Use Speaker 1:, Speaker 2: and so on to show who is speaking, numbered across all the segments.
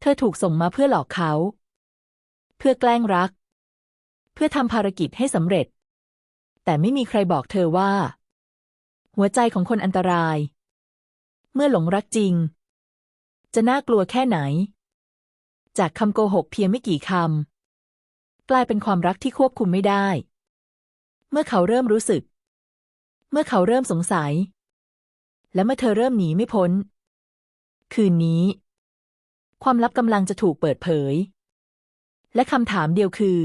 Speaker 1: เธอถูกส่งมาเพื่อหลอกเขา เพื่อแกล้งรัก เพื่อทำภารกิจให้สำเร็จ แต่ไม่มีใครบอกเธอว่า หัวใจของคนอันตราย เมื่อหลงรักจริง จะน่ากลัวแค่ไหน จากคำโกหกเพียงไม่กี่คำกลายเป็นความรักที่ควบคุมไม่ได้ เมื่อเขาเริ่มรู้สึก เมื่อเขาเริ่มสงสัย และเมื่อเธอเริ่มหนีไม่พ้น คืนนี้ ความลับกำลังจะถูกเปิดเผย และคำถามเดียวคือ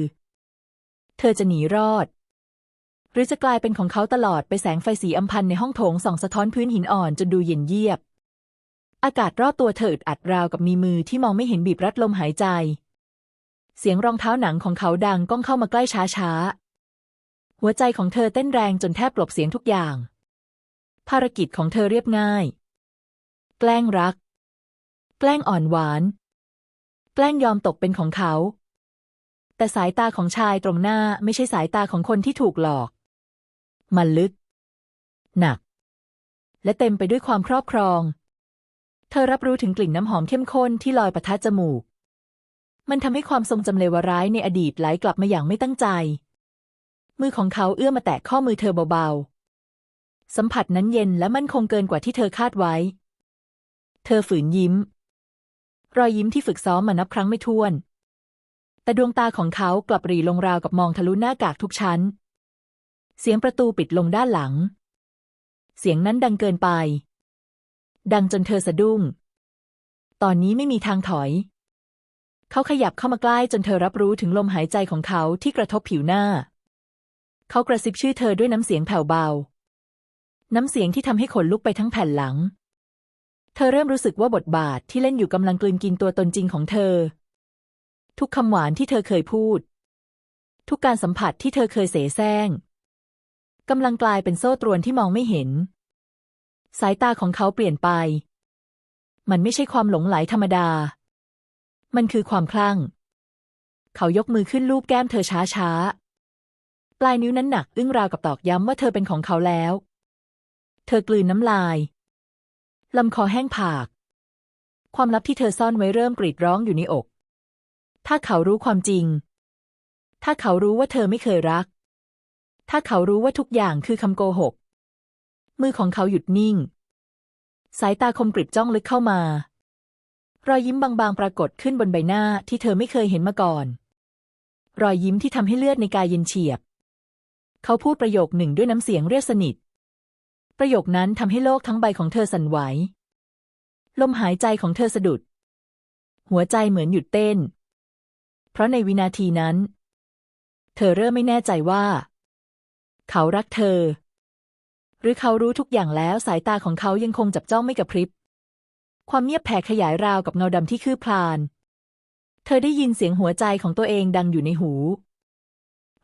Speaker 1: เธอจะหนีรอด หรือจะกลายเป็นของเขาตลอดไปแสงไฟสีอำพันในห้องโถงส่องสะท้อนพื้นหินอ่อนจนดูเย็นเยียบ อากาศรอบตัวเธออึดอัดราวกับมีมือที่มองไม่เห็นบีบรัดลมหายใจ เสียงรองเท้าหนังของเขาดังก้องเข้ามาใกล้ช้าๆหัวใจของเธอเต้นแรงจนแทบกลบเสียงทุกอย่าง ภารกิจของเธอเรียบง่าย แกล้งรัก แกล้งอ่อนหวาน แกล้งยอมตกเป็นของเขา แต่สายตาของชายตรงหน้าไม่ใช่สายตาของคนที่ถูกหลอก มันลึก หนัก และเต็มไปด้วยความครอบครอง เธอรับรู้ถึงกลิ่นน้ำหอมเข้มข้นที่ลอยประทัดจมูก มันทำให้ความทรงจำเลวร้ายในอดีตไหลกลับมาอย่างไม่ตั้งใจ มือของเขาเอื้อมมาแตะข้อมือเธอเบาๆ สัมผัสนั้นเย็นและมั่นคงเกินกว่าที่เธอคาดไว้ เธอฝืนยิ้ม รอยยิ้มที่ฝึกซ้อมมานับครั้งไม่ถ้วน แต่ดวงตาของเขากลับหรีลงราวกับมองทะลุหน้ากากทุกชั้น เสียงประตูปิดลงด้านหลัง เสียงนั้นดังเกินไป ดังจนเธอสะดุ้ง ตอนนี้ไม่มีทางถอย เขาขยับเข้ามาใกล้จนเธอรับรู้ถึงลมหายใจของเขาที่กระทบผิวหน้า เขากระซิบชื่อเธอด้วยน้ำเสียงแผ่วเบา น้ำเสียงที่ทำให้ขนลุกไปทั้งแผ่นหลัง เธอเริ่มรู้สึกว่าบทบาทที่เล่นอยู่กำลังกลืนกินตัวตนจริงของเธอ ทุกคำหวานที่เธอเคยพูด ทุกการสัมผัสที่เธอเคยเสแสร้งกำลังกลายเป็นโซ่ตรวนที่มองไม่เห็น สายตาของเขาเปลี่ยนไป มันไม่ใช่ความหลงไหลธรรมดา มันคือความคลั่ง เขายกมือขึ้นลูบแก้มเธอช้าๆปลายนิ้วนั้นหนักอึ้งราวกับตอกย้ำว่าเธอเป็นของเขาแล้ว เธอกลืนน้ำลาย ลำคอแห้งผาก ความลับที่เธอซ่อนไว้เริ่มกรีดร้องอยู่ในอก ถ้าเขารู้ความจริง ถ้าเขารู้ว่าเธอไม่เคยรัก ถ้าเขารู้ว่าทุกอย่างคือคำโกหก มือของเขาหยุดนิ่ง สายตาคมกริบจ้องลึกเข้ามารอยยิ้มบางๆ ปรากฏขึ้นบนใบหน้าที่เธอไม่เคยเห็นมาก่อน รอยยิ้มที่ทำให้เลือดในกายเย็นเฉียบ เขาพูดประโยคหนึ่งด้วยน้ำเสียงเรียบสนิท ประโยคนั้นทำให้โลกทั้งใบของเธอสั่นไหว ลมหายใจของเธอสะดุด หัวใจเหมือนหยุดเต้น เพราะในวินาทีนั้น เธอเริ่มไม่แน่ใจว่า เขารักเธอ หรือเขารู้ทุกอย่างแล้วสายตาของเขายังคงจับจ้องไม่กระพริบ ความเงียบแผ่ขยายราวกับเงาดำที่คืบคลาน เธอได้ยินเสียงหัวใจของตัวเองดังอยู่ในหู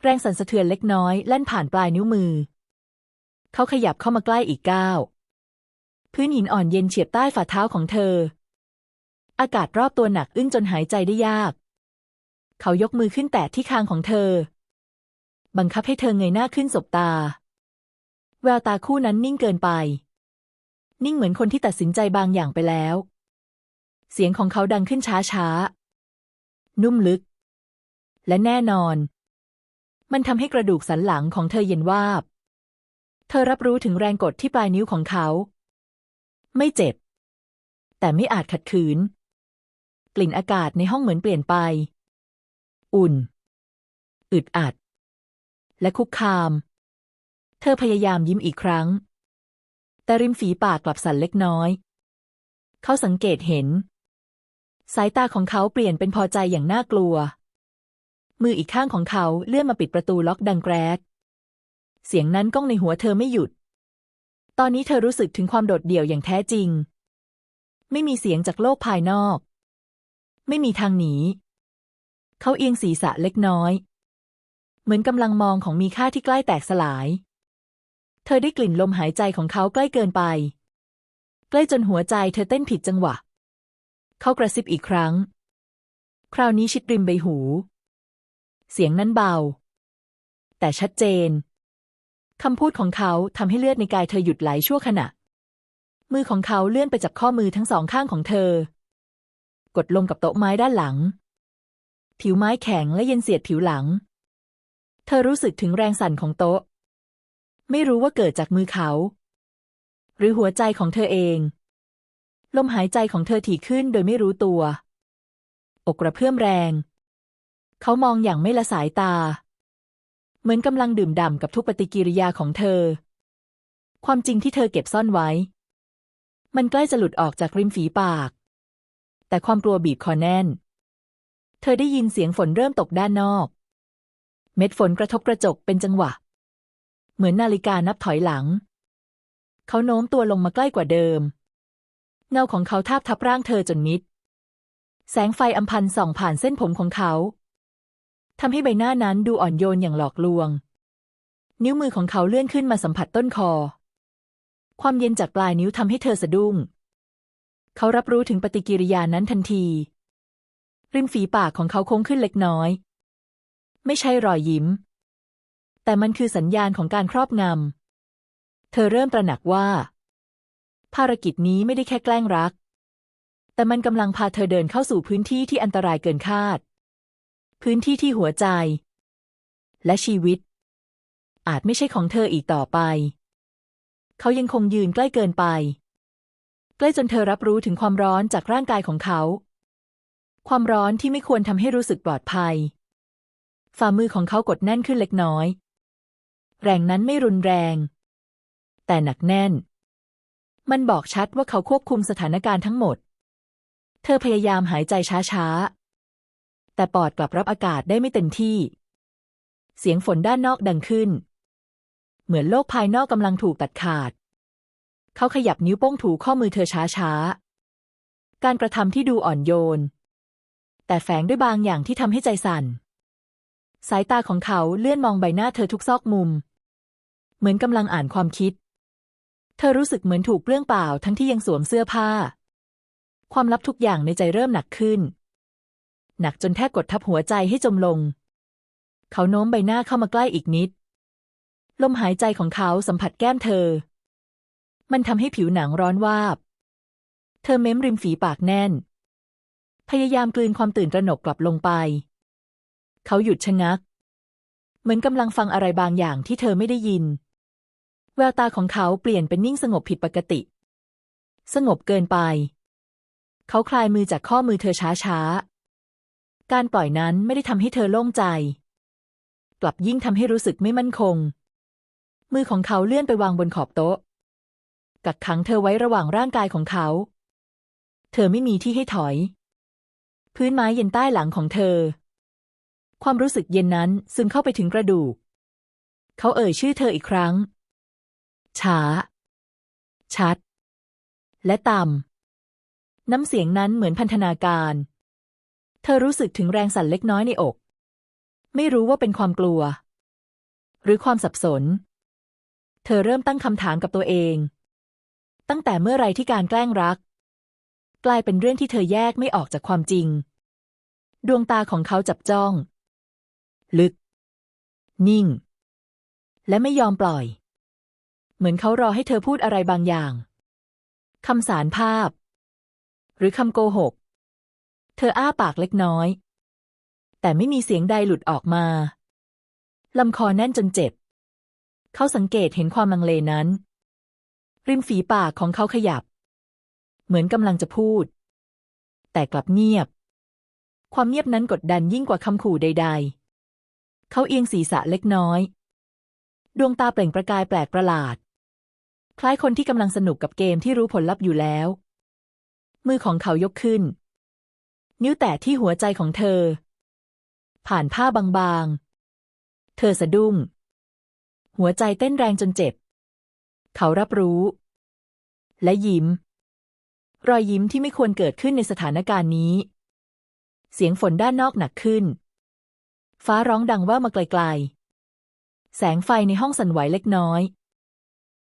Speaker 1: แรงสั่นสะเทือนเล็กน้อยแล่นผ่านปลายนิ้วมือ เขาขยับเข้ามาใกล้อีกก้าว พื้นหินอ่อนเย็นเฉียบใต้ฝ่าเท้าของเธอ อากาศรอบตัวหนักอึ้งจนหายใจได้ยาก เขายกมือขึ้นแตะที่คางของเธอ บังคับให้เธอเงยหน้าขึ้นสบตา แววตาคู่นั้นนิ่งเกินไป นิ่งเหมือนคนที่ตัดสินใจบางอย่างไปแล้ว เสียงของเขาดังขึ้นช้าช้านุ่มลึก และแน่นอน มันทำให้กระดูกสันหลังของเธอเย็นวาบ เธอรับรู้ถึงแรงกดที่ปลายนิ้วของเขา ไม่เจ็บ แต่ไม่อาจขัดขืน กลิ่นอากาศในห้องเหมือนเปลี่ยนไป อุ่น อึดอัด และคุกคาม เธอพยายามยิ้มอีกครั้ง แต่ริมฝีปากกลับสั่นเล็กน้อย เขาสังเกตเห็น สายตาของเขาเปลี่ยนเป็นพอใจอย่างน่ากลัว มืออีกข้างของเขาเลื่อนมาปิดประตูล็อกดังแกรก เสียงนั้นก้องในหัวเธอไม่หยุด ตอนนี้เธอรู้สึกถึงความโดดเดี่ยวอย่างแท้จริง ไม่มีเสียงจากโลกภายนอก ไม่มีทางหนี เขาเอียงศีรษะเล็กน้อย เหมือนกำลังมองของมีค่าที่ใกล้แตกสลาย เธอได้กลิ่นลมหายใจของเขาใกล้เกินไป ใกล้จนหัวใจเธอเต้นผิดจังหวะ เขากระซิบอีกครั้ง คราวนี้ชิดริมใบหู เสียงนั้นเบา แต่ชัดเจน คำพูดของเขาทำให้เลือดในกายเธอหยุดไหลชั่วขณะ มือของเขาเลื่อนไปจับข้อมือทั้งสองข้างของเธอ กดลงกับโต๊ะไม้ด้านหลัง ผิวไม้แข็งและเย็นเสียดผิวหลัง เธอรู้สึกถึงแรงสั่นของโต๊ะ ไม่รู้ว่าเกิดจากมือเขา หรือหัวใจของเธอเอง ลมหายใจของเธอถี่ขึ้นโดยไม่รู้ตัว อกกระเพื่อมแรง เขามองอย่างไม่ละสายตา เหมือนกำลังดื่มด่ำกับทุกปฏิกิริยาของเธอ ความจริงที่เธอเก็บซ่อนไว้ มันใกล้จะหลุดออกจากริมฝีปาก แต่ความกลัวบีบคอแน่น เธอได้ยินเสียงฝนเริ่มตกด้านนอก เม็ดฝนกระทบกระจกเป็นจังหวะ เหมือนนาฬิกานับถอยหลัง เขาโน้มตัวลงมาใกล้กว่าเดิม เงาของเขาทาบทับร่างเธอจนมิด แสงไฟอำพันส่องผ่านเส้นผมของเขา ทำให้ใบหน้านั้นดูอ่อนโยนอย่างหลอกลวง นิ้วมือของเขาเลื่อนขึ้นมาสัมผัสต้นคอ ความเย็นจากปลายนิ้วทำให้เธอสะดุ้ง เขารับรู้ถึงปฏิกิริยานั้นทันที ริมฝีปากของเขาโค้งขึ้นเล็กน้อย ไม่ใช่รอยยิ้ม แต่มันคือสัญญาณของการครอบงำ เธอเริ่มตระหนักว่า ภารกิจนี้ไม่ได้แค่แกล้งรักแต่มันกำลังพาเธอเดินเข้าสู่พื้นที่ที่อันตรายเกินคาด พื้นที่ที่หัวใจ และชีวิต อาจไม่ใช่ของเธออีกต่อไป เขายังคงยืนใกล้เกินไป ใกล้จนเธอรับรู้ถึงความร้อนจากร่างกายของเขา ความร้อนที่ไม่ควรทำให้รู้สึกปลอดภัย ฝ่ามือของเขากดแน่นขึ้นเล็กน้อย แรงนั้นไม่รุนแรง แต่หนักแน่น มันบอกชัดว่าเขาควบคุมสถานการณ์ทั้งหมด เธอพยายามหายใจช้าๆ แต่ปอดกลับรับอากาศได้ไม่เต็มที่ เสียงฝนด้านนอกดังขึ้น เหมือนโลกภายนอกกำลังถูกตัดขาด เขาขยับนิ้วโป้งถูข้อมือเธอช้าๆ การกระทำที่ดูอ่อนโยน แต่แฝงด้วยบางอย่างที่ทำให้ใจสั่น สายตาของเขาเลื่อนมองใบหน้าเธอทุกซอกมุม เหมือนกำลังอ่านความคิด เธอรู้สึกเหมือนถูกเปลื้องเปล่าทั้งที่ยังสวมเสื้อผ้า ความลับทุกอย่างในใจเริ่มหนักขึ้น หนักจนแทบกดทับหัวใจให้จมลง เขาโน้มใบหน้าเข้ามาใกล้อีกนิด ลมหายใจของเขาสัมผัสแก้มเธอ มันทำให้ผิวหนังร้อนวาบ เธอเม้มริมฝีปากแน่น พยายามกลืนความตื่นตระหนกกลับลงไป เขาหยุดชะงัก เหมือนกำลังฟังอะไรบางอย่างที่เธอไม่ได้ยิน แววตาของเขาเปลี่ยนเป็นนิ่งสงบผิดปกติ สงบเกินไป เขาคลายมือจากข้อมือเธอช้าๆ การปล่อยนั้นไม่ได้ทำให้เธอโล่งใจ กลับยิ่งทำให้รู้สึกไม่มั่นคง มือของเขาเลื่อนไปวางบนขอบโต๊ะ กักขังเธอไว้ระหว่างร่างกายของเขา เธอไม่มีที่ให้ถอย พื้นไม้เย็นใต้หลังของเธอ ความรู้สึกเย็นนั้นซึมเข้าไปถึงกระดูก เขาเอ่ยชื่อเธออีกครั้ง ช้า ชัด และต่ำน้ำเสียงนั้นเหมือนพันธนาการ เธอรู้สึกถึงแรงสั่นเล็กน้อยในอก ไม่รู้ว่าเป็นความกลัว หรือความสับสน เธอเริ่มตั้งคำถามกับตัวเอง ตั้งแต่เมื่อไรที่การแกล้งรัก กลายเป็นเรื่องที่เธอแยกไม่ออกจากความจริง ดวงตาของเขาจับจ้อง ลึก นิ่ง และไม่ยอมปล่อย เหมือนเขารอให้เธอพูดอะไรบางอย่างคำสารภาพ หรือคำโกหก เธออ้าปากเล็กน้อย แต่ไม่มีเสียงใดหลุดออกมาลำคอแน่นจนเจ็บ เขาสังเกตเห็นความลังเลนั้น ริมฝีปากของเขาขยับ เหมือนกำลังจะพูด แต่กลับเงียบ ความเงียบนั้นกดดันยิ่งกว่าคำขู่ใด ๆ เขาเอียงศีรษะเล็กน้อย ดวงตาเปล่งประกายแปลกประหลาด คล้ายคนที่กำลังสนุกกับเกมที่รู้ผลลัพธ์อยู่แล้ว มือของเขายกขึ้น นิ้วแตะที่หัวใจของเธอ ผ่านผ้าบางๆ เธอสะดุ้ง หัวใจเต้นแรงจนเจ็บ เขารับรู้ และยิ้ม รอยยิ้มที่ไม่ควรเกิดขึ้นในสถานการณ์นี้ เสียงฝนด้านนอกหนักขึ้น ฟ้าร้องดังว่ามาไกลๆ แสงไฟในห้องสั่นไหวเล็กน้อย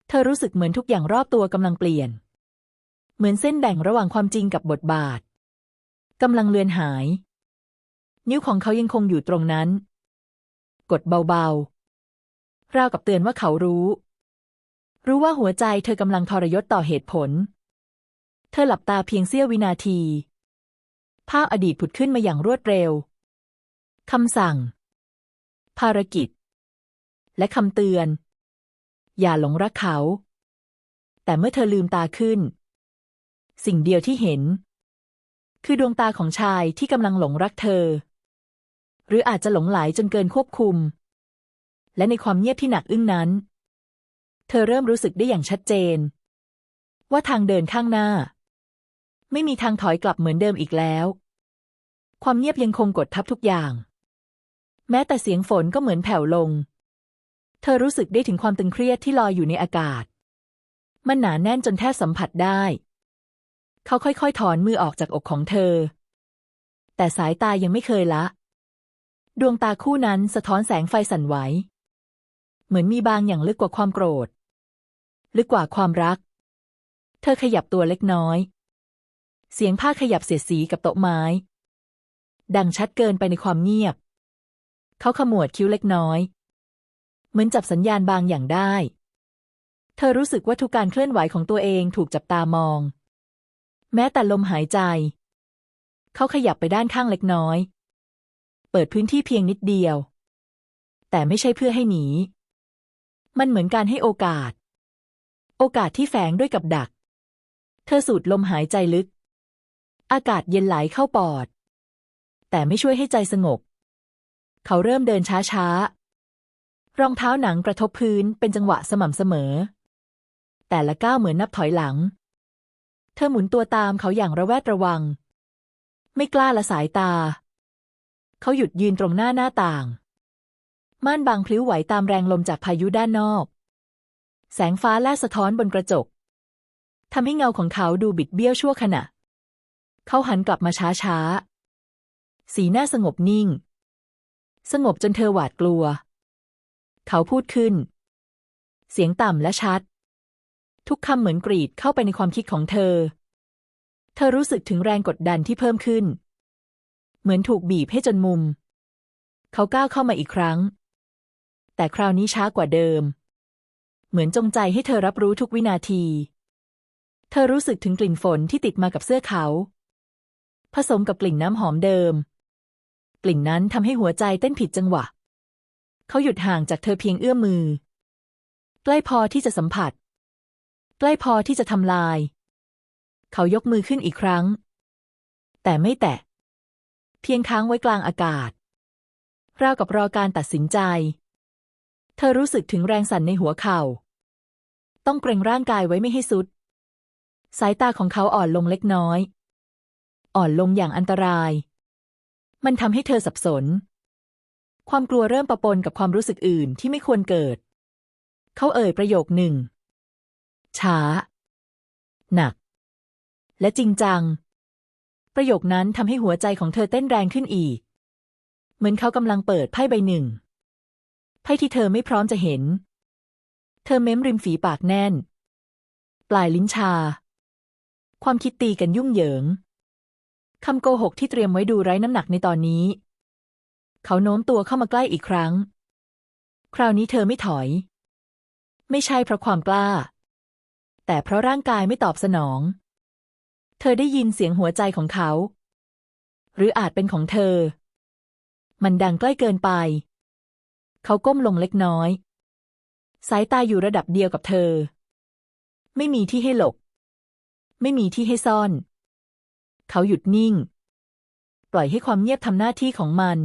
Speaker 1: เธอรู้สึกเหมือนทุกอย่างรอบตัวกำลังเปลี่ยน เหมือนเส้นแบ่งระหว่างความจริงกับบทบาท กำลังเลือนหาย นิ้วของเขายังคงอยู่ตรงนั้น กดเบาๆราวกับเตือนว่าเขารู้ รู้ว่าหัวใจเธอกำลังทรยศต่อเหตุผล เธอหลับตาเพียงเสี้ยววินาที ภาพอดีตผุดขึ้นมาอย่างรวดเร็วคำสั่ง ภารกิจ และคำเตือน อย่าหลงรักเขา แต่เมื่อเธอลืมตาขึ้น สิ่งเดียวที่เห็น คือดวงตาของชายที่กำลังหลงรักเธอ หรืออาจจะหลงไหลจนเกินควบคุม และในความเงียบที่หนักอึ้งนั้น เธอเริ่มรู้สึกได้อย่างชัดเจน ว่าทางเดินข้างหน้า ไม่มีทางถอยกลับเหมือนเดิมอีกแล้ว ความเงียบยังคงกดทับทุกอย่าง แม้แต่เสียงฝนก็เหมือนแผ่วลง เธอรู้สึกได้ถึงความตึงเครียดที่ลอยอยู่ในอากาศ มันหนาแน่นจนแทบสัมผัสได้ เขาค่อยๆ ถอนมือออกจากอกของเธอ แต่สายตายังไม่เคยละ ดวงตาคู่นั้นสะท้อนแสงไฟสั่นไหว เหมือนมีบางอย่างลึกกว่าความโกรธ ลึกกว่าความรัก เธอขยับตัวเล็กน้อย เสียงผ้าขยับเสียดสีกับโต๊ะไม้ ดังชัดเกินไปในความเงียบ เขาขมวดคิ้วเล็กน้อย เหมือนจับสัญญาณบางอย่างได้ เธอรู้สึกว่าทุกการเคลื่อนไหวของตัวเองถูกจับตามอง แม้แต่ลมหายใจ เขาขยับไปด้านข้างเล็กน้อย เปิดพื้นที่เพียงนิดเดียว แต่ไม่ใช่เพื่อให้หนี มันเหมือนการให้โอกาส โอกาสที่แฝงด้วยกับดัก เธอสูดลมหายใจลึก อากาศเย็นไหลเข้าปอด แต่ไม่ช่วยให้ใจสงบ เขาเริ่มเดินช้าๆ รองเท้าหนังกระทบพื้นเป็นจังหวะสม่ำเสมอ แต่ละก้าวเหมือนนับถอยหลัง เธอหมุนตัวตามเขาอย่างระแวดระวัง ไม่กล้าละสายตา เขาหยุดยืนตรงหน้าหน้าต่าง ม่านบางพลิ้วไหวตามแรงลมจากพายุด้านนอก แสงฟ้าแลบสะท้อนบนกระจกทำให้เงาของเขาดูบิดเบี้ยวชั่วขณะ เขาหันกลับมาช้าๆสีหน้าสงบนิ่ง สงบจนเธอหวาดกลัว เขาพูดขึ้น เสียงต่ำและชัด ทุกคำเหมือนกรีดเข้าไปในความคิดของเธอ เธอรู้สึกถึงแรงกดดันที่เพิ่มขึ้น เหมือนถูกบีบให้จนมุม เขาก้าวเข้ามาอีกครั้ง แต่คราวนี้ช้ากว่าเดิม เหมือนจงใจให้เธอรับรู้ทุกวินาที เธอรู้สึกถึงกลิ่นฝนที่ติดมากับเสื้อเขา ผสมกับกลิ่นน้ำหอมเดิม กลิ่นนั้นทำให้หัวใจเต้นผิดจังหวะ เขาหยุดห่างจากเธอเพียงเอื้อมมือ ใกล้พอที่จะสัมผัส ใกล้พอที่จะทำลาย เขายกมือขึ้นอีกครั้ง แต่ไม่แตะ เพียงค้างไว้กลางอากาศ ราวกับรอการตัดสินใจ เธอรู้สึกถึงแรงสั่นในหัวเข่า ต้องเกรงร่างกายไว้ไม่ให้สุด สายตาของเขาอ่อนลงเล็กน้อย อ่อนลงอย่างอันตราย มันทำให้เธอสับสน ความกลัวเริ่มปะปนกับความรู้สึกอื่นที่ไม่ควรเกิด เขาเอ่ยประโยคหนึ่ง ช้า หนัก และจริงจัง ประโยคนั้นทำให้หัวใจของเธอเต้นแรงขึ้นอีก เหมือนเขากำลังเปิดไพ่ใบหนึ่ง ไพ่ที่เธอไม่พร้อมจะเห็น เธอเม้มริมฝีปากแน่น ปลายลิ้นชา ความคิดตีกันยุ่งเหยิงคำโกหกที่เตรียมไว้ดูไร้น้ำหนักในตอนนี้ เขาโน้มตัวเข้ามาใกล้อีกครั้ง คราวนี้เธอไม่ถอย ไม่ใช่เพราะความกล้า แต่เพราะร่างกายไม่ตอบสนอง เธอได้ยินเสียงหัวใจของเขา หรืออาจเป็นของเธอ มันดังใกล้เกินไป เขาก้มลงเล็กน้อย สายตาอยู่ระดับเดียวกับเธอ ไม่มีที่ให้หลบ ไม่มีที่ให้ซ่อน เขาหยุดนิ่ง ปล่อยให้ความเงียบทำหน้าที่ของมัน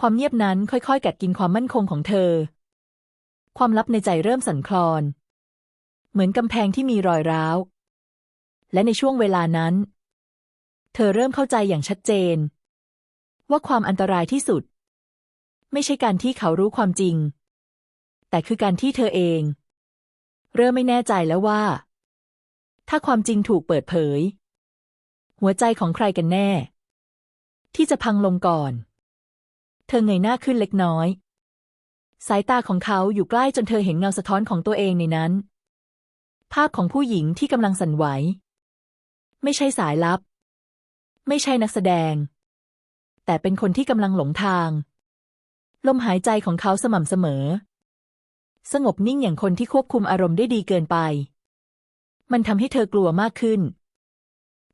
Speaker 1: ความเงียบนั้นค่อยๆ กัดกินความมั่นคงของเธอ ความลับในใจเริ่มสั่นคลอน เหมือนกำแพงที่มีรอยร้าว และในช่วงเวลานั้น เธอเริ่มเข้าใจอย่างชัดเจน ว่าความอันตรายที่สุด ไม่ใช่การที่เขารู้ความจริง แต่คือการที่เธอเอง เริ่มไม่แน่ใจแล้วว่า ถ้าความจริงถูกเปิดเผย หัวใจของใครกันแน่ ที่จะพังลงก่อน เธอเงยหน้าขึ้นเล็กน้อย สายตาของเขาอยู่ใกล้จนเธอเห็นเงาสะท้อนของตัวเองในนั้น ภาพของผู้หญิงที่กำลังสั่นไหว ไม่ใช่สายลับ ไม่ใช่นักแสดง แต่เป็นคนที่กำลังหลงทาง ลมหายใจของเขาสม่ำเสมอ สงบนิ่งอย่างคนที่ควบคุมอารมณ์ได้ดีเกินไป มันทำให้เธอกลัวมากขึ้น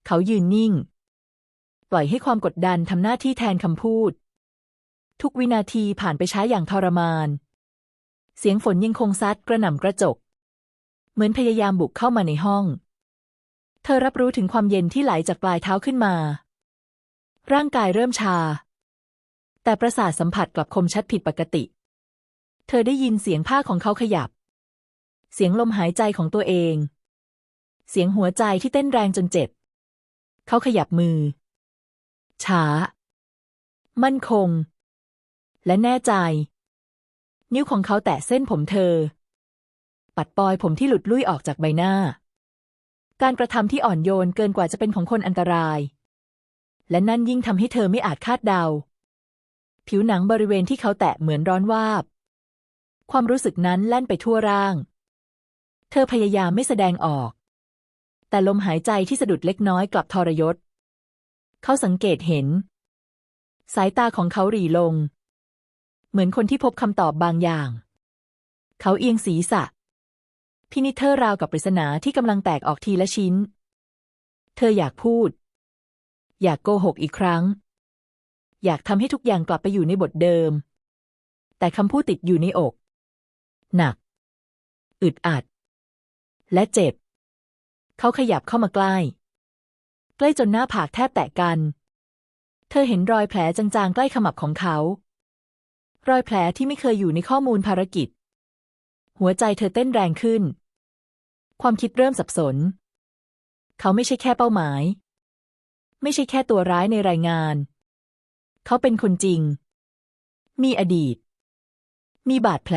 Speaker 1: เขายืนนิ่ง ปล่อยให้ความกดดันทำหน้าที่แทนคำพูด ทุกวินาทีผ่านไปช้าอย่างทรมาน เสียงฝนยังคงซัดกระหน่ำกระจก เหมือนพยายามบุกเข้ามาในห้อง เธอรับรู้ถึงความเย็นที่ไหลจากปลายเท้าขึ้นมา ร่างกายเริ่มชา แต่ประสาทสัมผัสกลับคมชัดผิดปกติ เธอได้ยินเสียงผ้าของเขาขยับ เสียงลมหายใจของตัวเอง เสียงหัวใจที่เต้นแรงจนเจ็บ เขาขยับมือ ช้า มั่นคง และแน่ใจ นิ้วของเขาแตะเส้นผมเธอ ปัดปลอยผมที่หลุดลุ่ยออกจากใบหน้า การกระทำที่อ่อนโยนเกินกว่าจะเป็นของคนอันตราย และนั่นยิ่งทำให้เธอไม่อาจคาดเดา ผิวหนังบริเวณที่เขาแตะเหมือนร้อนวาบ ความรู้สึกนั้นแล่นไปทั่วร่าง เธอพยายามไม่แสดงออก แต่ลมหายใจที่สะดุดเล็กน้อยกลับทรยศ เขาสังเกตเห็น สายตาของเขาหรีลง เหมือนคนที่พบคำตอบบางอย่าง เขาเอียงศีรษะ พินิเธอราวกับปริศนาที่กำลังแตกออกทีละชิ้น เธออยากพูด อยากโกหกอีกครั้ง อยากทำให้ทุกอย่างกลับไปอยู่ในบทเดิม แต่คำพูดติดอยู่ในอก หนัก อึดอัด และเจ็บ เขาขยับเข้ามาใกล้ ใกล้จนหน้าผากแทบแตะกัน เธอเห็นรอยแผลจางๆ ใกล้ขมับของเขา รอยแผลที่ไม่เคยอยู่ในข้อมูลภารกิจ หัวใจเธอเต้นแรงขึ้น ความคิดเริ่มสับสน เขาไม่ใช่แค่เป้าหมาย ไม่ใช่แค่ตัวร้ายในรายงาน เขาเป็นคนจริง มีอดีต มีบาดแผล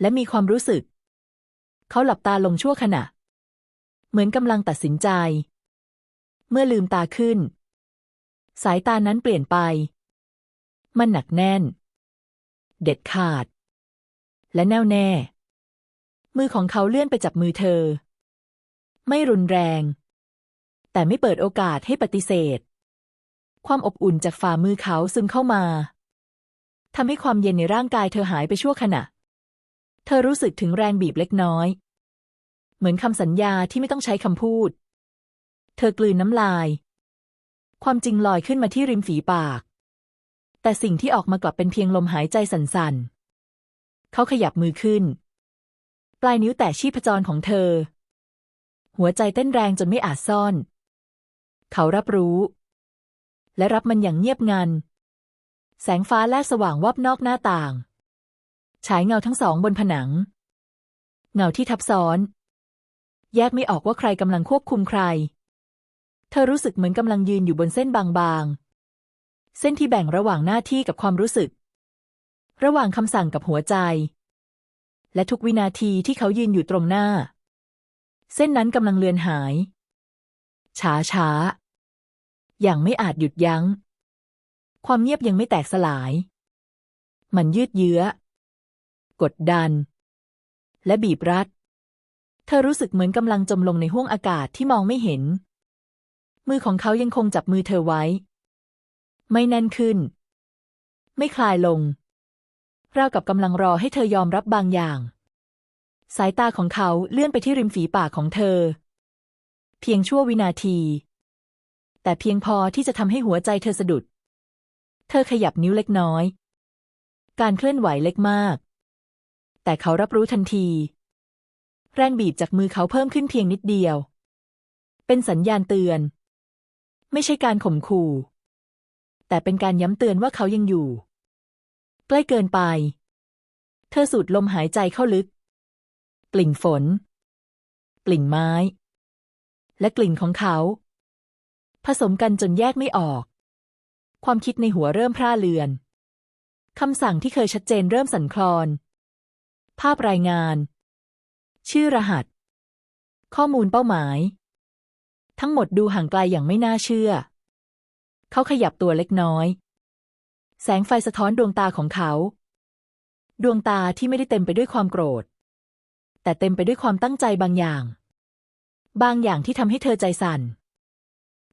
Speaker 1: และมีความรู้สึก เขาหลับตาลงชั่วขณะ เหมือนกำลังตัดสินใจ เมื่อลืมตาขึ้น สายตานั้นเปลี่ยนไป มันหนักแน่น เด็ดขาด และแน่วแน่ มือของเขาเลื่อนไปจับมือเธอ ไม่รุนแรง แต่ไม่เปิดโอกาสให้ปฏิเสธ ความอบอุ่นจากฝ่ามือเขาซึมเข้ามาทำให้ความเย็นในร่างกายเธอหายไปชั่วขณะ เธอรู้สึกถึงแรงบีบเล็กน้อย เหมือนคำสัญญาที่ไม่ต้องใช้คำพูด เธอกลืนน้ำลาย ความจริงลอยขึ้นมาที่ริมฝีปาก แต่สิ่งที่ออกมากลับเป็นเพียงลมหายใจสั่นๆ เขาขยับมือขึ้น ปลายนิ้วแตะชีพจรของเธอ หัวใจเต้นแรงจนไม่อาจซ่อน เขารับรู้ และรับมันอย่างเงียบงัน แสงฟ้าแลบสว่างวับนอกหน้าต่าง ฉายเงาทั้งสองบนผนัง เงาที่ทับซ้อน แยกไม่ออกว่าใครกำลังควบคุมใคร เธอรู้สึกเหมือนกำลังยืนอยู่บนเส้นบางๆ เส้นที่แบ่งระหว่างหน้าที่กับความรู้สึก ระหว่างคำสั่งกับหัวใจ และทุกวินาทีที่เขายืนอยู่ตรงหน้า เส้นนั้นกำลังเลือนหาย ช้าช้าอย่างไม่อาจหยุดยัง้ง ความเงียบยังไม่แตกสลาย มันยืดเยื้อ กดดัน และบีบรัด เธอรู้สึกเหมือนกำลังจมลงในห้วงอากาศที่มองไม่เห็น มือของเขายังคงจับมือเธอไว้ ไม่แน่นขึ้น ไม่คลายลง ราวกับกำลังรอให้เธอยอมรับบางอย่าง สายตาของเขาเลื่อนไปที่ริมฝีปากของเธอ เพียงชั่ววินาที แต่เพียงพอที่จะทำให้หัวใจเธอสะดุด เธอขยับนิ้วเล็กน้อย การเคลื่อนไหวเล็กมาก แต่เขารับรู้ทันที แรงบีบจากมือเขาเพิ่มขึ้นเพียงนิดเดียว เป็นสัญญาณเตือน ไม่ใช่การข่มขู่ แต่เป็นการย้ำเตือนว่าเขายังอยู่ ใกล้เกินไป เธอสูดลมหายใจเข้าลึก กลิ่นฝน กลิ่นไม้ และกลิ่นของเขา ผสมกันจนแยกไม่ออก ความคิดในหัวเริ่มพร่าเลือนคำสั่งที่เคยชัดเจนเริ่มสั่นคลอน ภาพรายงาน ชื่อรหัส ข้อมูลเป้าหมาย ทั้งหมดดูห่างไกลอย่างไม่น่าเชื่อ เขาขยับตัวเล็กน้อย แสงไฟสะท้อนดวงตาของเขา ดวงตาที่ไม่ได้เต็มไปด้วยความโกรธ แต่เต็มไปด้วยความตั้งใจบางอย่าง บางอย่างที่ทำให้เธอใจสั่น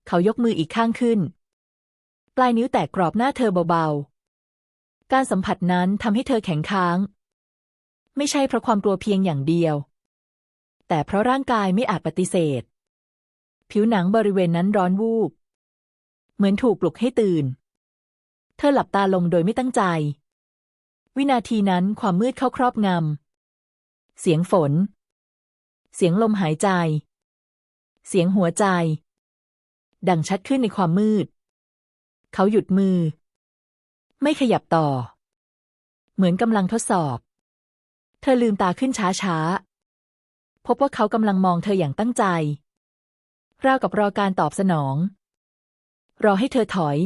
Speaker 1: เขายกมืออีกข้างขึ้น ปลายนิ้วแตะกรอบหน้าเธอเบาๆ การสัมผัสนั้นทำให้เธอแข็งค้าง ไม่ใช่เพราะความกลัวเพียงอย่างเดียว แต่เพราะร่างกายไม่อาจปฏิเสธ ผิวหนังบริเวณนั้นร้อนวูบ เหมือนถูกปลุกให้ตื่น เธอหลับตาลงโดยไม่ตั้งใจ วินาทีนั้นความมืดเข้าครอบงำ เสียงฝน เสียงลมหายใจ เสียงหัวใจ ดังชัดขึ้นในความมืด เขาหยุดมือ ไม่ขยับต่อ เหมือนกำลังทดสอบ เธอลืมตาขึ้นช้าๆ พบว่าเขากำลังมองเธออย่างตั้งใจราวกับรอการตอบสนอง รอให้เธอถอย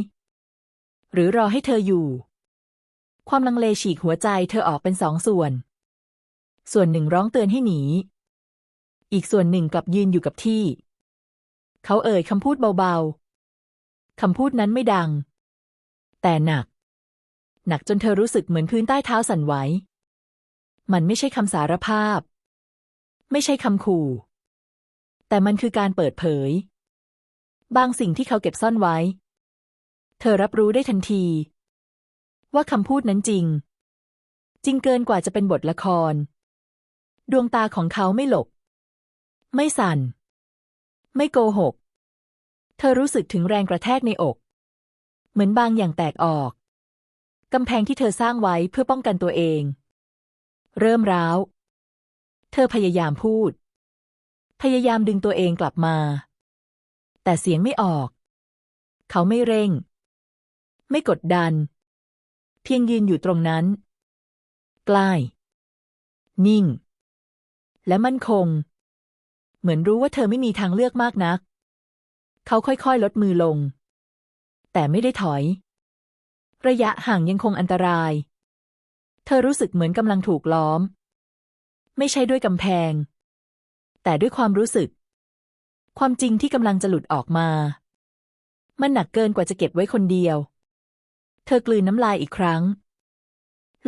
Speaker 1: หรือรอให้เธออยู่ ความลังเลฉีกหัวใจเธอออกเป็นสองส่วน ส่วนหนึ่งร้องเตือนให้หนี อีกส่วนหนึ่งกลับยืนอยู่กับที่ เขาเอ่ยคำพูดเบาๆ คำพูดนั้นไม่ดัง แต่หนัก หนักจนเธอรู้สึกเหมือนพื้นใต้เท้าสั่นไหว มันไม่ใช่คำสารภาพ ไม่ใช่คำขู่ แต่มันคือการเปิดเผย บางสิ่งที่เขาเก็บซ่อนไว้ เธอรับรู้ได้ทันที ว่าคำพูดนั้นจริง จริงเกินกว่าจะเป็นบทละคร ดวงตาของเขาไม่หลบ ไม่สั่น ไม่โกหก เธอรู้สึกถึงแรงกระแทกในอก เหมือนบางอย่างแตกออกกำแพงที่เธอสร้างไว้เพื่อป้องกันตัวเอง เริ่มร้าว เธอพยายามพูด พยายามดึงตัวเองกลับมา แต่เสียงไม่ออก เขาไม่เร่ง ไม่กดดัน เพียงยืนอยู่ตรงนั้น ใกล้ นิ่ง และมั่นคง เหมือนรู้ว่าเธอไม่มีทางเลือกมากนัก เขาค่อยๆ ลดมือลง แต่ไม่ได้ถอย ระยะห่างยังคงอันตราย เธอรู้สึกเหมือนกำลังถูกล้อม ไม่ใช่ด้วยกำแพง แต่ด้วยความรู้สึก ความจริงที่กำลังจะหลุดออกมา มันหนักเกินกว่าจะเก็บไว้คนเดียว เธอกลืนน้ำลายอีกครั้ง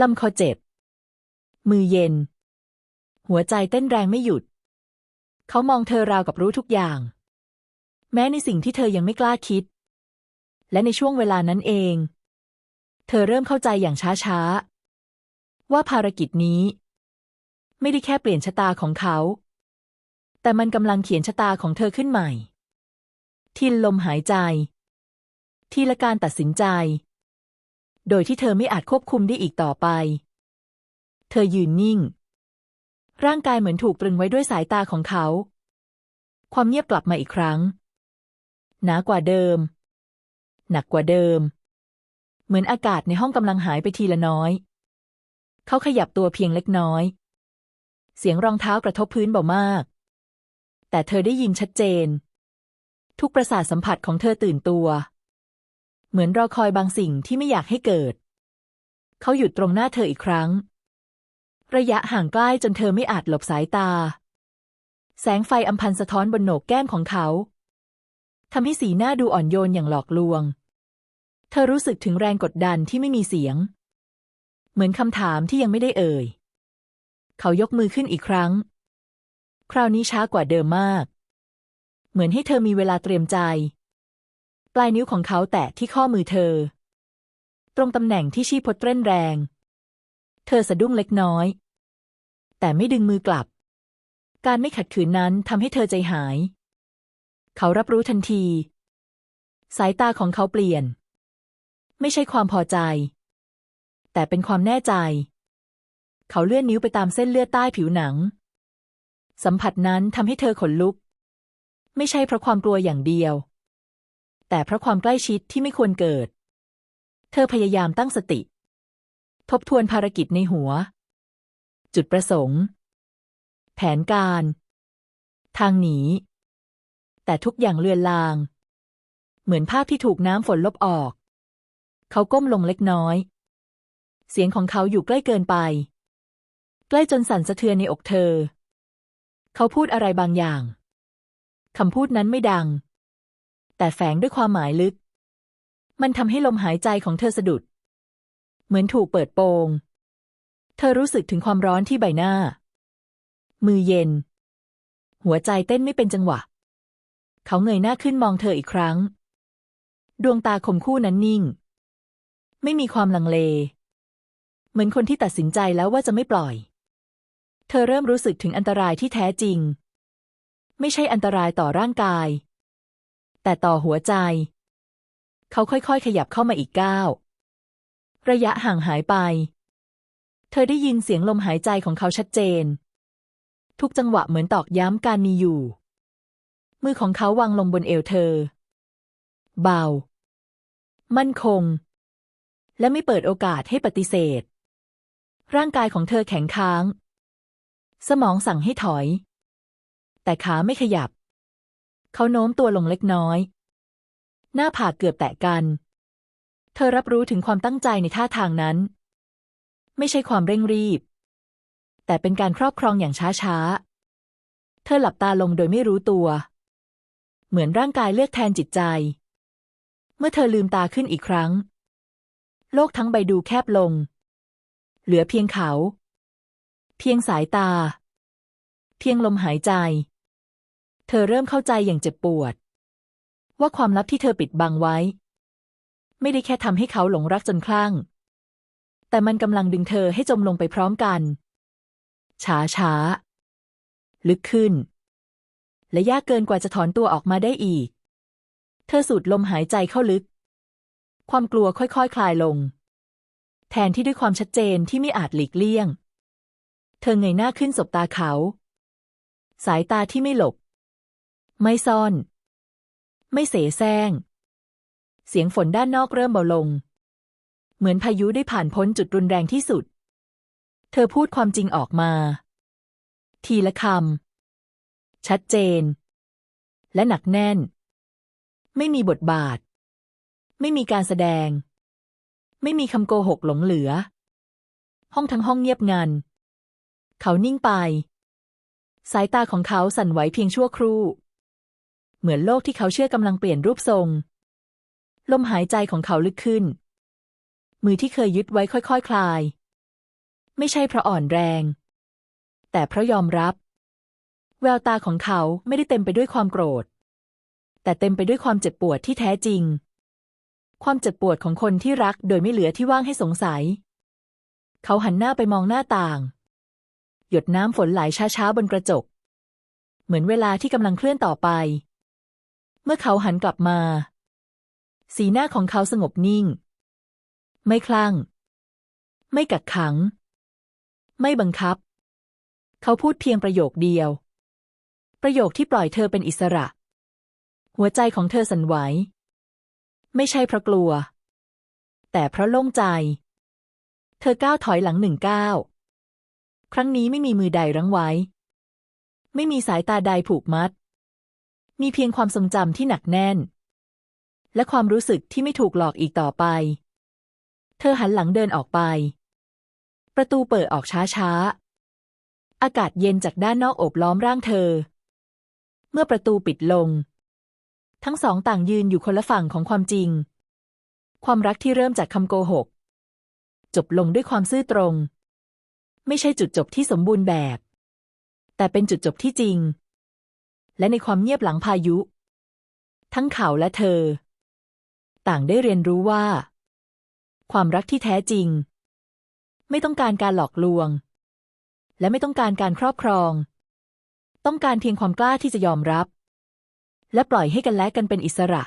Speaker 1: ลำคอเจ็บ มือเย็น หัวใจเต้นแรงไม่หยุด เขามองเธอราวกับรู้ทุกอย่าง แม้ในสิ่งที่เธอยังไม่กล้าคิด และในช่วงเวลานั้นเอง เธอเริ่มเข้าใจอย่างช้าๆ ว่าภารกิจนี้ ไม่ได้แค่เปลี่ยนชะตาของเขา แต่มันกำลังเขียนชะตาของเธอขึ้นใหม่ ทินลมหายใจ ทีละการตัดสินใจ โดยที่เธอไม่อาจควบคุมได้อีกต่อไป เธอยืนนิ่ง ร่างกายเหมือนถูกตรึงไว้ด้วยสายตาของเขา ความเงียบกลับมาอีกครั้ง หนากว่าเดิม หนักกว่าเดิม เหมือนอากาศในห้องกำลังหายไปทีละน้อย เขาขยับตัวเพียงเล็กน้อย เสียงรองเท้ากระทบพื้นเบามาก แต่เธอได้ยินชัดเจน ทุกประสาทสัมผัสของเธอตื่นตัว เหมือนรอคอยบางสิ่งที่ไม่อยากให้เกิด เขาหยุดตรงหน้าเธออีกครั้ง ระยะห่างใกล้จนเธอไม่อาจหลบสายตา แสงไฟอัมพันสะท้อนบนโหนกแก้มของเขาทำให้สีหน้าดูอ่อนโยนอย่างหลอกลวง เธอรู้สึกถึงแรงกดดันที่ไม่มีเสียง เหมือนคำถามที่ยังไม่ได้เอ่ย เขายกมือขึ้นอีกครั้ง คราวนี้ช้ากว่าเดิมมาก เหมือนให้เธอมีเวลาเตรียมใจ ปลายนิ้วของเขาแตะที่ข้อมือเธอ ตรงตำแหน่งที่ชีพจเต้นแรง เธอสะดุ้งเล็กน้อย แต่ไม่ดึงมือกลับ การไม่ขัดขืนนั้นทำให้เธอใจหาย เขารับรู้ทันที สายตาของเขาเปลี่ยน ไม่ใช่ความพอใจ แต่เป็นความแน่ใจ เขาเลื่อนนิ้วไปตามเส้นเลือดใต้ผิวหนัง สัมผัสนั้นทำให้เธอขนลุก ไม่ใช่เพราะความกลัวอย่างเดียว แต่เพราะความใกล้ชิดที่ไม่ควรเกิด เธอพยายามตั้งสติ ทบทวนภารกิจในหัว จุดประสงค์ แผนการ ทางหนี แต่ทุกอย่างเลือนลาง เหมือนภาพที่ถูกน้ำฝนลบออก เขาก้มลงเล็กน้อย เสียงของเขาอยู่ใกล้เกินไป ใกล้จนสั่นสะเทือนในอกเธอ เขาพูดอะไรบางอย่างคำพูดนั้นไม่ดัง แต่แฝงด้วยความหมายลึก มันทำให้ลมหายใจของเธอสะดุด เหมือนถูกเปิดโปง เธอรู้สึกถึงความร้อนที่ใบหน้า มือเย็น หัวใจเต้นไม่เป็นจังหวะ เขาเงยหน้าขึ้นมองเธออีกครั้ง ดวงตาคมคู่นั้นนิ่ง ไม่มีความลังเล เหมือนคนที่ตัดสินใจแล้วว่าจะไม่ปล่อย เธอเริ่มรู้สึกถึงอันตรายที่แท้จริง ไม่ใช่อันตรายต่อร่างกาย แต่ต่อหัวใจ เขาค่อยๆ ขยับเข้ามาอีกก้าวระยะห่างหายไป เธอได้ยินเสียงลมหายใจของเขาชัดเจน ทุกจังหวะเหมือนตอกย้ำการมีอยู่ มือของเขาวางลงบนเอวเธอ เบา มั่นคง และไม่เปิดโอกาสให้ปฏิเสธ ร่างกายของเธอแข็งค้าง สมองสั่งให้ถอย แต่ขาไม่ขยับ เขาโน้มตัวลงเล็กน้อย หน้าผากเกือบแตะกัน เธอรับรู้ถึงความตั้งใจในท่าทางนั้น ไม่ใช่ความเร่งรีบ แต่เป็นการครอบครองอย่างช้าๆ เธอหลับตาลงโดยไม่รู้ตัว เหมือนร่างกายเลือกแทนจิตใจ เมื่อเธอลืมตาขึ้นอีกครั้ง โลกทั้งใบดูแคบลง เหลือเพียงเขา เพียงสายตา เพียงลมหายใจ เธอเริ่มเข้าใจอย่างเจ็บปวด ว่าความลับที่เธอปิดบังไว้ ไม่ได้แค่ทำให้เขาหลงรักจนคลั่ง แต่มันกำลังดึงเธอให้จมลงไปพร้อมกัน ช้าช้าลึกขึ้น และยากเกินกว่าจะถอนตัวออกมาได้อีก เธอสูดลมหายใจเข้าลึก ความกลัวค่อยๆคคลายลง แทนที่ด้วยความชัดเจนที่ไม่อาจหลีกเลี่ยง เธอเงยหน้าขึ้นสบตาเขา สายตาที่ไม่หลบ ไม่ซ่อน ไม่เสแสร้ง เสียงฝนด้านนอกเริ่มเบาลง เหมือนพายุได้ผ่านพ้นจุดรุนแรงที่สุด เธอพูดความจริงออกมา ทีละคำ ชัดเจน และหนักแน่น ไม่มีบทบาท ไม่มีการแสดง ไม่มีคำโกหกหลงเหลือ ห้องทั้งห้องเงียบงัน เขานิ่งไป สายตาของเขาสั่นไหวเพียงชั่วครู่ เหมือนโลกที่เขาเชื่อกำลังเปลี่ยนรูปทรง ลมหายใจของเขาลึกขึ้น มือที่เคยยึดไว้ค่อยๆคคลาย ไม่ใช่เพราะอ่อนแรง แต่เพราะยอมรับ แววตาของเขาไม่ได้เต็มไปด้วยความโกรธ แต่เต็มไปด้วยความเจ็บปวดที่แท้จริง ความเจ็บปวดของคนที่รักโดยไม่เหลือที่ว่างให้สงสัย เขาหันหน้าไปมองหน้าต่าง หยดน้ำฝนไหลช้าๆบนกระจก เหมือนเวลาที่กำลังเคลื่อนต่อไป เมื่อเขาหันกลับมา สีหน้าของเขาสงบนิ่ง ไม่คลั่ง ไม่กักขัง ไม่บังคับ เขาพูดเพียงประโยคเดียว ประโยคที่ปล่อยเธอเป็นอิสระ หัวใจของเธอสั่นไหว ไม่ใช่เพราะกลัว แต่เพราะโล่งใจ เธอก้าวถอยหลังหนึ่งก้าวครั้งนี้ไม่มีมือใดรั้งไว้ ไม่มีสายตาใดผูกมัด มีเพียงความทรงจำที่หนักแน่น และความรู้สึกที่ไม่ถูกหลอกอีกต่อไป เธอหันหลังเดินออกไป ประตูเปิดออกช้าๆ อากาศเย็นจากด้านนอกโอบล้อมร่างเธอ เมื่อประตูปิดลง ทั้งสองต่างยืนอยู่คนละฝั่งของความจริง ความรักที่เริ่มจากคำโกหก จบลงด้วยความซื่อตรง ไม่ใช่จุดจบที่สมบูรณ์แบบ แต่เป็นจุดจบที่จริง และในความเงียบหลังพายุ ทั้งเขาและเธอ ต่างได้เรียนรู้ว่า ความรักที่แท้จริง ไม่ต้องการการหลอกลวง และไม่ต้องการการครอบครอง ต้องการเพียงความกล้าที่จะยอมรับ และปล่อยให้กันและกันเป็นอิสระ